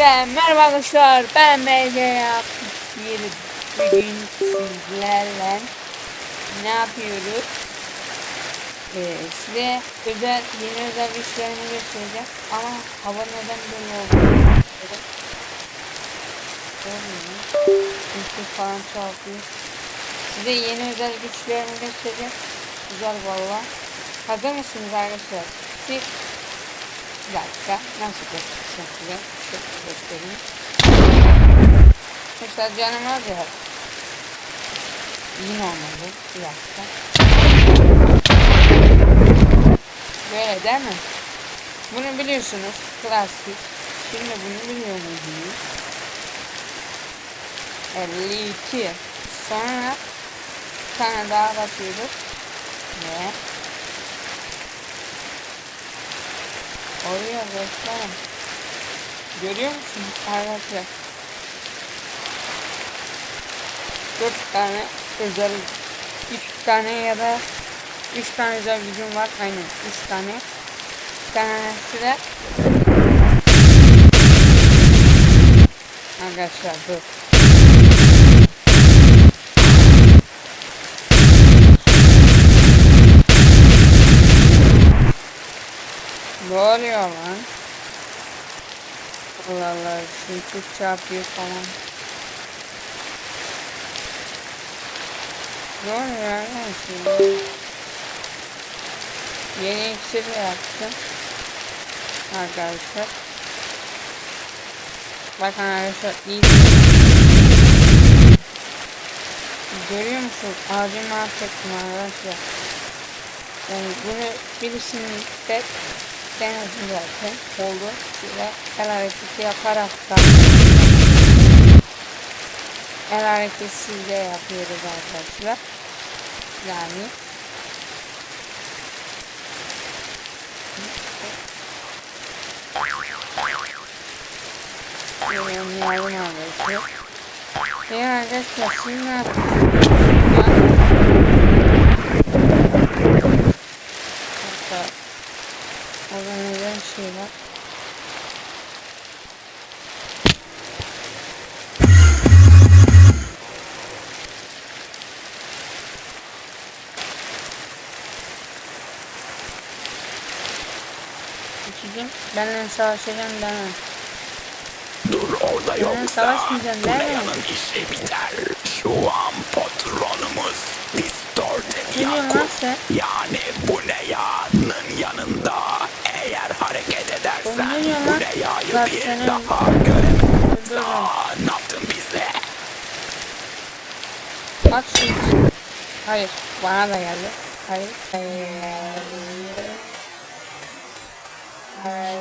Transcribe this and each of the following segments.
Hepinize merhaba arkadaşlar. Ben MG Bir bugün sizlerle ne yapıyoruz? Ee, size özel yeni özel güçlerimi göstereceğim. Ama hava neden böyle oldu? Görmüyor Çünkü falan çarpıyor. Size yeni özel güçlerimi göstereceğim. Güzel valla. Hazır mısınız arkadaşlar? Siz bir dakika. Nasıl göstereceğim size? Şöyle göstereyim. Mesela canım az ya. Yine olmadı. Bir dakika. Böyle değil mi? Bunu biliyorsunuz. Klasik. Şimdi bunu biliyor musunuz? 52. Sonra bir tane daha basıyoruz. Ve Oraya bakalım. Görüyor musunuz arkadaşlar? Dört tane özel, üç tane ya da üç tane özel gücüm var. Aynen üç tane. Bir tanesi de Arkadaşlar dur. Oluyor lan? Allah Allah çünkü çarpıyor falan. Ne oluyor arkadaşlar? Yeni iksir yaptım. Arkadaşlar. Bakın arkadaşlar iyi. Görüyor musun? Ağacı mahvettim arkadaşlar. Yani bunu birisinin de denedim zaten. Oldu. Şöyle el hareketi yaparak da el hareketi sizde yapıyoruz arkadaşlar. Yani Oynayalım arkadaşlar. Ve arkadaşlar şimdi ne yapacağız? İkicim benimle savaşacağım deme. Dur orada Benimle yoksa savaşmayacaksın deme. İşi biter. Şu an patronumuz Distorted sen? Yani bu ne yağının yanında eğer hareket edersen bu ne yağı Bak bir senin- daha. Aa, ne yaptın bize? At şunu. Hayır. Bana da geldi. Hayır. Bana da.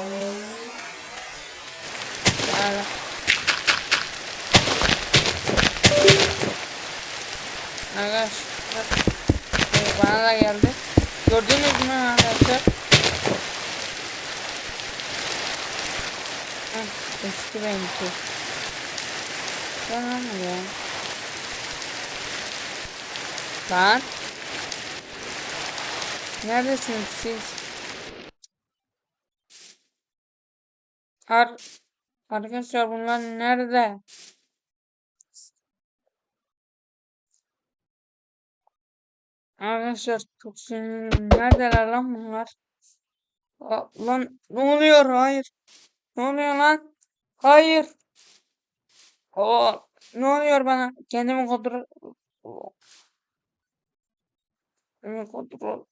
Arkadaşlar. Bana da geldi. Gördünüz mü arkadaşlar? Eski benimki. Tamam ya. Lan. Neredesiniz siz? Ar Arkadaşlar bunlar nerede? Arkadaşlar çok sinirliyim. Neredeler lan bunlar? Aa, lan ne oluyor? Hayır. Ne oluyor lan? Hayır. Oo, ne oluyor bana? Kendimi kontrol... Kendimi kontrol